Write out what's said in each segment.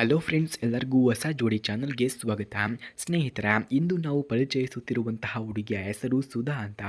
Hello friends, ಎಲ್ಲರಿಗೂ ಹೊಸ ಜೋಡಿ ಚಾನಲ್ಗೆ ಸ್ವಾಗತ. ಸ್ನೇಹಿತರ, ಇಂದು ನಾವು ಪರಿಚಯಿಸುತ್ತಿರುವಂತಹ ಹುಡುಗಿಯ ಹೆಸರು ಸುಧಾ ಅಂತ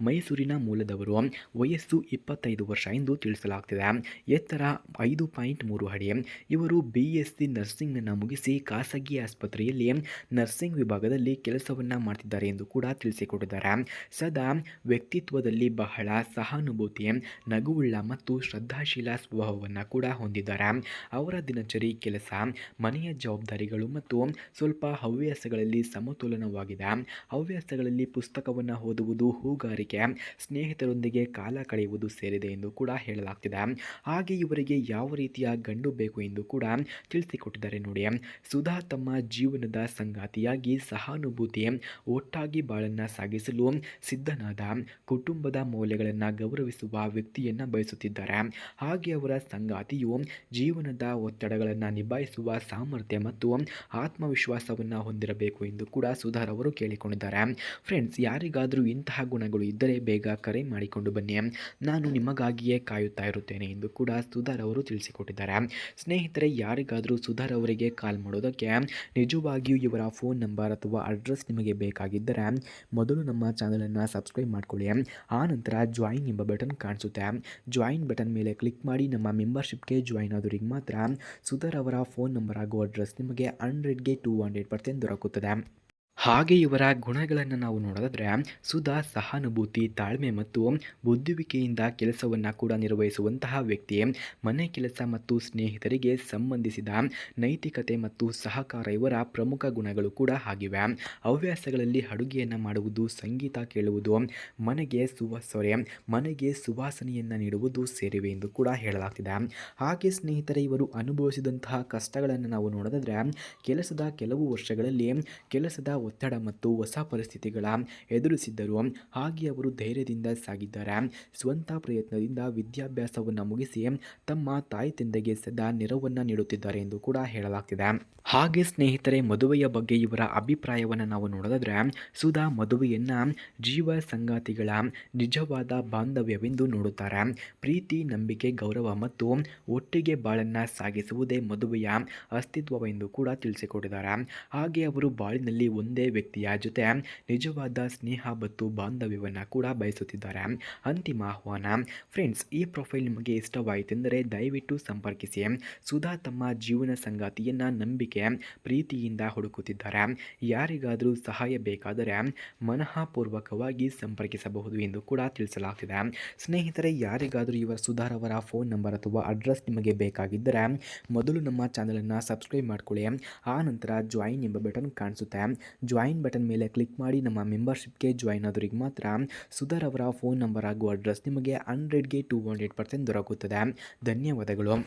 ಮೈಸೂರಿನ ಮೂಲದವರು. ವಯಸ್ಸು ಇಪ್ಪತ್ತೈದು ವರ್ಷ ಎಂದು ತಿಳಿಸಲಾಗ್ತಿದೆ. ಎತ್ತರ ಐದು ಪಾಯಿಂಟ್ ಮೂರು ಅಡಿ. ಇವರು ಬಿ ಎಸ್ ಸಿ ನರ್ಸಿಂಗನ್ನು ಮುಗಿಸಿ ಖಾಸಗಿ ಆಸ್ಪತ್ರೆಯಲ್ಲಿ ನರ್ಸಿಂಗ್ ವಿಭಾಗದಲ್ಲಿ ಕೆಲಸವನ್ನು ಮಾಡ್ತಿದ್ದಾರೆ ಎಂದು ಕೂಡ ತಿಳಿಸಿಕೊಟ್ಟಿದ್ದಾರೆ. ಸದಾ ವ್ಯಕ್ತಿತ್ವದಲ್ಲಿ ಬಹಳ ಸಹಾನುಭೂತಿ, ನಗುವುಳ್ಳ ಮತ್ತು ಶ್ರದ್ಧಾಶೀಲ ಸ್ವಭಾವವನ್ನು ಕೂಡ ಹೊಂದಿದ್ದಾರೆ. ಅವರ ದಿನಚರಿ ಕೆಲಸ ಮನೆಯ ಜವಾಬ್ದಾರಿಗಳು ಮತ್ತು ಸ್ವಲ್ಪ ಹವ್ಯಾಸಗಳಲ್ಲಿ ಸಮತೋಲನವಾಗಿದೆ. ಹವ್ಯಾಸಗಳಲ್ಲಿ ಪುಸ್ತಕವನ್ನು ಓದುವುದು ಹೂಗಾರಿಕೆ, ಸ್ನೇಹಿತರೊಂದಿಗೆ ಕಾಲ ಕಳೆಯುವುದು ಸೇರಿದೆ ಎಂದು ಕೂಡ ಹೇಳಲಾಗ್ತಿದೆ. ಹಾಗೆ ಇವರಿಗೆ ಯಾವ ರೀತಿಯ ಗಂಡು ಬೇಕು ಎಂದು ಕೂಡ ತಿಳಿಸಿಕೊಟ್ಟಿದ್ದಾರೆ ನೋಡಿ. ಸುಧಾ ತಮ್ಮ ಜೀವನದ ಸಂಗಾತಿಯಾಗಿ ಸಹಾನುಭೂತಿ, ಒಟ್ಟಾಗಿ ಬಾಳನ್ನು ಸಾಗಿಸಲು ಸಿದ್ಧನಾದ, ಕುಟುಂಬದ ಮೌಲ್ಯಗಳನ್ನು ಗೌರವಿಸುವ ವ್ಯಕ್ತಿಯನ್ನು ಬಯಸುತ್ತಿದ್ದಾರೆ. ಹಾಗೆ ಅವರ ಸಂಗಾತಿಯು ಜೀವನದ ಒತ್ತಡಗಳನ್ನು ನಿಭಾಯಿಸುವ ಸಾಮರ್ಥ್ಯ ಮತ್ತು ಆತ್ಮವಿಶ್ವಾಸವನ್ನು ಹೊಂದಿರಬೇಕು ಎಂದು ಕೂಡ ಸುಧಾರ್ ಅವರು ಕೇಳಿಕೊಂಡಿದ್ದಾರೆ. ಫ್ರೆಂಡ್ಸ್ ಯಾರಿಗಾದರೂ ಇಂತಹ ಗುಣಗಳು ಇದ್ದರೆ ಬೇಗ ಕರೆ ಮಾಡಿಕೊಂಡು ಬನ್ನಿ. ನಾನು ನಿಮಗಾಗಿಯೇ ಕಾಯುತ್ತಾ ಇರುತ್ತೇನೆ ಎಂದು ಕೂಡ ಸುಧಾರ್ ಅವರು ತಿಳಿಸಿಕೊಟ್ಟಿದ್ದಾರೆ. ಸ್ನೇಹಿತರೆ, ಯಾರಿಗಾದರೂ ಸುಧಾರ್ ಅವರಿಗೆ ಕಾಲ್ ಮಾಡೋದಕ್ಕೆ ನಿಜವಾಗಿಯೂ ಇವರ ಫೋನ್ ನಂಬರ್ ಅಥವಾ ಅಡ್ರೆಸ್ ನಿಮಗೆ ಬೇಕಾಗಿದ್ದರೆ ಮೊದಲು ನಮ್ಮ ಚಾನಲನ್ನು ಸಬ್ಸ್ಕ್ರೈಬ್ ಮಾಡಿಕೊಳ್ಳಿ. ಆ ನಂತರ ಜಾಯಿನ್ ಎಂಬ ಬಟನ್ ಕಾಣಿಸುತ್ತೆ. ಜಾಯಿನ್ ಬಟನ್ ಮೇಲೆ ಕ್ಲಿಕ್ ಮಾಡಿ ನಮ್ಮ ಮೆಂಬರ್ಶಿಪ್ಗೆ ಜಾಯಿನ್ ಆದವರಿಗೆ ಮಾತ್ರ ಸುಧಾರ್ ಅವರ ಫೋನ್ ನಂಬರ್ ಆಗುವ ಅಡ್ರೆಸ್ ನಿಮಗೆ ಹಂಡ್ರೆಡ್ಗೆ ಟೂ ಹಂಡ್ರೆಡ್ ಪರ್ಸೆಂಟ್ ದೊರಕುತ್ತದೆ. ಹಾಗೆ ಇವರ ಗುಣಗಳನ್ನು ನಾವು ನೋಡೋದಾದರೆ ಸುಧಾ, ಸಹಾನುಭೂತಿ, ತಾಳ್ಮೆ ಮತ್ತು ಬುದ್ಧಿವಿಕೆಯಿಂದ ಕೆಲಸವನ್ನು ಕೂಡ ನಿರ್ವಹಿಸುವಂತಹ ವ್ಯಕ್ತಿ. ಮನೆ ಕೆಲಸ ಮತ್ತು ಸ್ನೇಹಿತರಿಗೆ ಸಂಬಂಧಿಸಿದ ನೈತಿಕತೆ ಮತ್ತು ಸಹಕಾರ ಇವರ ಪ್ರಮುಖ ಗುಣಗಳು ಕೂಡ ಆಗಿವೆ. ಹವ್ಯಾಸಗಳಲ್ಲಿ ಅಡುಗೆಯನ್ನು ಮಾಡುವುದು, ಸಂಗೀತ ಕೇಳುವುದು, ಮನೆಗೆ ಸುವ ಮನೆಗೆ ಸುವಾಸನೆಯನ್ನು ನೀಡುವುದು ಸೇರಿವೆ ಎಂದು ಕೂಡ ಹೇಳಲಾಗ್ತಿದೆ. ಹಾಗೆ ಸ್ನೇಹಿತರೆ, ಇವರು ಅನುಭವಿಸಿದಂತಹ ಕಷ್ಟಗಳನ್ನು ನಾವು ನೋಡೋದಾದರೆ ಕೆಲಸದ ಕೆಲವು ವರ್ಷಗಳಲ್ಲಿ ಕೆಲಸದ ಒತ್ತಡ ಮತ್ತು ಹೊಸ ಪರಿಸ್ಥಿತಿಗಳ ಎದುರಿಸಿದ್ದರು. ಹಾಗೆ ಅವರು ಧೈರ್ಯದಿಂದ ಸಾಗಿದ್ದಾರೆ. ಸ್ವಂತ ಪ್ರಯತ್ನದಿಂದ ವಿದ್ಯಾಭ್ಯಾಸವನ್ನು ಮುಗಿಸಿ ತಮ್ಮ ತಾಯಿ ತಂದೆಗೆ ಸದಾ ನೆರವನ್ನು ನೀಡುತ್ತಿದ್ದಾರೆ ಎಂದು ಕೂಡ ಹೇಳಲಾಗ್ತಿದೆ. ಹಾಗೆ ಸ್ನೇಹಿತರೆ, ಮದುವೆಯ ಬಗ್ಗೆ ಇವರ ಅಭಿಪ್ರಾಯವನ್ನು ನಾವು ನೋಡೋದಾದರೆ ಸುಧಾ ಮದುವೆಯನ್ನು ಜೀವ ಸಂಗಾತಿಗಳ ನಿಜವಾದ ಬಾಂಧವ್ಯವೆಂದು ನೋಡುತ್ತಾರೆ. ಪ್ರೀತಿ, ನಂಬಿಕೆ, ಗೌರವ ಮತ್ತು ಒಟ್ಟಿಗೆ ಬಾಳನ್ನು ಸಾಗಿಸುವುದೇ ಮದುವೆಯ ಅಸ್ತಿತ್ವವೆಂದು ಕೂಡ ತಿಳಿಸಿಕೊಟ್ಟಿದ್ದಾರೆ. ಹಾಗೆ ಅವರು ಬಾಳಿನಲ್ಲಿ ಒಂದೇ ವ್ಯಕ್ತಿಯ ಜೊತೆ ನಿಜವಾದ ಸ್ನೇಹ ಮತ್ತು ಬಾಂಧವ್ಯವನ್ನು ಕೂಡ ಬಯಸುತ್ತಿದ್ದಾರೆ. ಅಂತಿಮ ಆಹ್ವಾನ, ಫ್ರೆಂಡ್ಸ್, ಈ ಪ್ರೊಫೈಲ್ ನಿಮಗೆ ಇಷ್ಟವಾಯಿತೆಂದರೆ ದಯವಿಟ್ಟು ಸಂಪರ್ಕಿಸಿ. ಸುಧಾ ತಮ್ಮ ಜೀವನ ಸಂಗಾತಿಯನ್ನು ನಂಬಿಕೆ, ಪ್ರೀತಿಯಿಂದ ಹುಡುಕುತ್ತಿದ್ದಾರೆ. ಯಾರಿಗಾದರೂ ಸಹಾಯ ಬೇಕಾದರೆ ಮನಃಪೂರ್ವಕವಾಗಿ ಸಂಪರ್ಕಿಸಬಹುದು ಎಂದು ಕೂಡ ತಿಳಿಸಲಾಗ್ತಿದೆ. ಸ್ನೇಹಿತರೆ, ಯಾರಿಗಾದರೂ ಇವರ ಸುಧಾರ್ ಅವರ ಫೋನ್ ನಂಬರ್ ಅಥವಾ ಅಡ್ರೆಸ್ ನಿಮಗೆ ಬೇಕಾಗಿದ್ದರೆ ಮೊದಲು ನಮ್ಮ ಚಾನಲನ್ನು ಸಬ್ಸ್ಕ್ರೈಬ್ ಮಾಡಿಕೊಳ್ಳಿ. ಆ ನಂತರ ಜಾಯಿನ್ ಎಂಬ ಬಟನ್ ಕಾಣಿಸುತ್ತೆ. ಜಾಯಿನ್ ಬಟನ್ ಮೇಲೆ ಕ್ಲಿಕ್ ಮಾಡಿ ನಮ್ಮ ಮೆಂಬರ್ಶಿಪ್ಗೆ ಜಾಯಿನ್ ಆದವರಿಗೆ ಮಾತ್ರ ಸುಧಾರ್ ಅವರ ಫೋನ್ ನಂಬರ್ ಹಾಗೂ ಅಡ್ರೆಸ್ ನಿಮಗೆ ಹಂಡ್ರೆಡ್ಗೆ ಟೂ ಹಂಡ್ರೆಡ್ ಪರ್ಸೆಂಟ್ ದೊರಕುತ್ತದೆ. ಧನ್ಯವಾದಗಳು.